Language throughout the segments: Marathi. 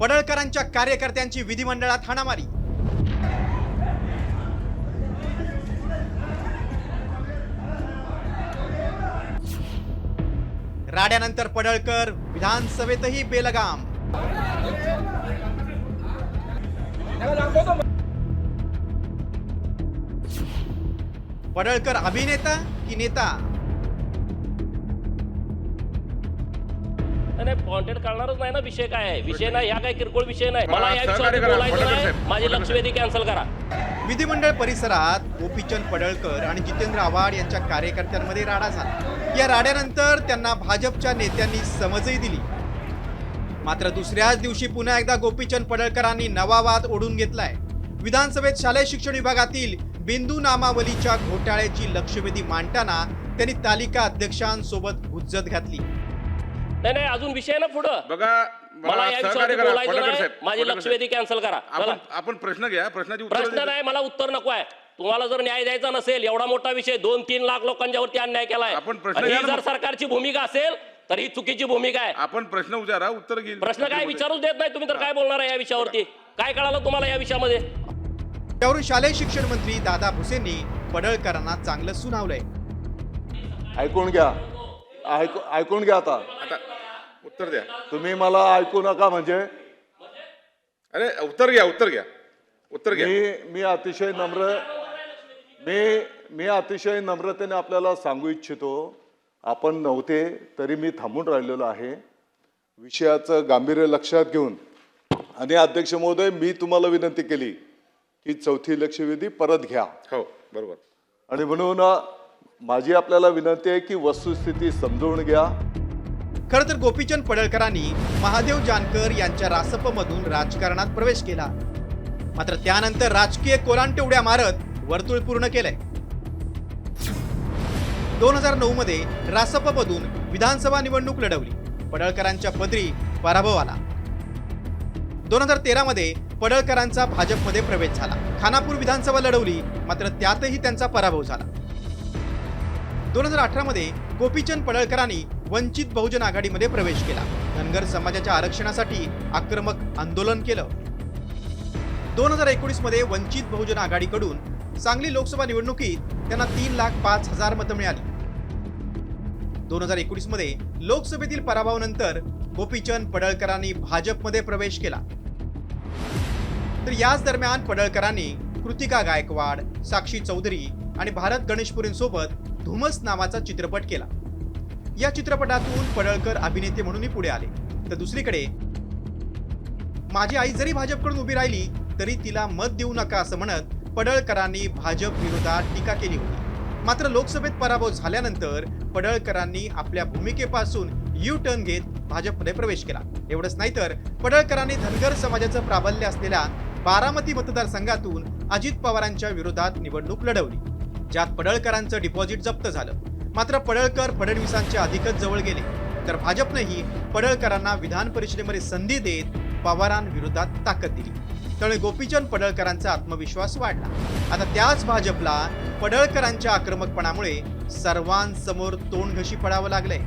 पडळकरांच्या कार्यकर्त्यांची विधिमंडळात हाणामारी. राड्यानंतर पडळकर विधानसभेतही बेलगाम. पडळकर अभिनेता की नेता? नाही कॉन्टेंट काढणारच नाही ना विषय काय आहे? विषय नाही ह्या काय किरकोळ विषय नाही. मला या विषयावर बोलायचं नाही. माझी लक्षवेधी कॅन्सल करा. विधिमंडळ परिसरात गोपीचंद पडळकर आणि जितेंद्र आव्हाड यांच्या कार्यकर्त्यांमध्ये राडा झाला. या राड्यानंतर त्यांना भाजपच्या नेत्यांनी समजही दिली. मात्र दुसऱ्याच दिवशी पुन्हा एकदा गोपीचंद पडळकरांनी नवा वाद ओढून घेतलाय. विधानसभेत शालेय शिक्षण विभागातील बिंदू नामावलीच्या घोटाळ्याची लक्षवेधी मांडताना त्यांनी तालिका अध्यक्षांसोबत हुज्जत घातली. नाही नाही अजून विषय ना पुढं. बघा मला या विषयावर करा बोलायचं नाही. माझी लक्षवेधी कॅन्सल करा. चला. आपण प्रश्न घ्या प्रश्नाची उत्तर प्रश्न नाही मला उत्तर नको आहे. तुम्हाला जर न्याय द्यायचा नसेल एवढा मोठा विषय दोन तीन लाख लोकांच्यावरती अन्याय केलाय. आपण प्रश्न आणि ही घ्या ना जर मग. सरकारची भूमिका असेल तर ही चुकीची भूमिका आहे. आपण प्रश्न विचारा उत्तर घेईल. प्रश्न काय विचारूच देत नाही तुम्ही तर काय बोलणार आहे या विषयावरती? काय कळालं तुम्हाला या विषयामध्ये? त्यावरून शालेय शिक्षण मंत्री दादा भुसेंनी पडळकरांना चांगलं सुनावलंय. ऐकून घ्या. ऐकू ऐकून घ्या आता. उत्तर द्या. तुम्ही मला ऐकू नका म्हणजे. अरे उत्तर घ्या उत्तर घ्या. उत्तर घ्या. मी मी अतिशय नम्र मी मी अतिशय नम्रतेने आपल्याला सांगू इच्छितो. आपण नव्हते तरी मी थांबून राहिलेलो आहे. विषयाचं गांभीर्य लक्षात घेऊन. आणि अध्यक्ष महोदय मी तुम्हाला विनंती केली की चौथी लक्षवेधी परत घ्या. हो बरोबर. आणि म्हणून माझी आपल्याला विनंती आहे की वस्तुस्थिती समजून घ्या. खरं तर गोपीचंद पडळकरांनी महादेव जानकर यांच्या रासपमधून राजकारणात प्रवेश केला. मात्र त्यानंतर राजकीय कोलांटे उड्या मारत वर्तुळ पूर्ण केलंय. दोन हजार नऊ मध्ये रासपमधून विधानसभा निवडणूक लढवली. पडळकरांच्या पदरी पराभव आला. दोन हजार तेरा मध्ये पडळकरांचा भाजपमध्ये प्रवेश झाला. खानापूर विधानसभा लढवली मात्र त्यातही त्यांचा पराभव झाला. दोन हजार अठरा मध्ये गोपीचंद पडळकरांनी वंचित बहुजन आघाडीमध्ये प्रवेश केला. धनगर समाजाच्या आरक्षणासाठी आक्रमक आंदोलन केलं. दोन हजार एकोणीसमध्ये वंचित बहुजन आघाडीकडून सांगली लोकसभा निवडणुकीत त्यांना तीन लाख पाच हजार मतं मिळाली. दोन हजार एकोणीसमध्ये लोकसभेतील पराभवानंतर गोपीचंद पडळकरांनी भाजपमध्ये प्रवेश केला. तर याच दरम्यान पडळकरांनी कृतिका गायकवाड साक्षी चौधरी आणि भारत गणेशपुरींसोबत धुमस नावाचा चित्रपट केला. या चित्रपटातून पडळकर अभिनेते म्हणूनही पुढे आले. तर दुसरीकडे माझी आई जरी भाजपकडून उभी राहिली तरी तिला मत देऊ नका असं म्हणत पडळकरांनी भाजप विरोधात टीका केली होती. मात्र लोकसभेत पराभव झाल्यानंतर पडळकरांनी आपल्या भूमिकेपासून यू टर्न घेत भाजपमध्ये प्रवेश केला. एवढंच नाही तर पडळकरांनी धनगर समाजाचं प्राबल्य असलेल्या बारामती मतदारसंघातून अजित पवारांच्या विरोधात निवडणूक लढवली. ज्यात पडळकरांचं डिपॉझिट जप्त झालं. मात्र पडळकर फडणवीसांच्या अधिकच जवळ गेले. तर भाजपनेही पडळकरांना विधान परिषदेमध्ये संधी देत पवारांविरोधात ताकद दिली. त्यामुळे गोपीचंद पडळकरांचा आत्मविश्वास वाढला. आता त्याच भाजपला पडळकरांच्या आक्रमकपणामुळे सर्वांसमोर तोंड घशी पडावं लागलंय.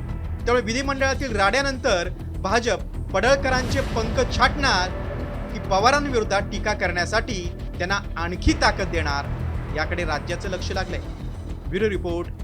त्यामुळे विधिमंडळातील राड्यानंतर भाजप पडळकरांचे पंख छाटणार की पवारांविरोधात टीका करण्यासाठी त्यांना आणखी ताकद देणार याकडे राज्याचं लक्ष लागलंय. Bureau report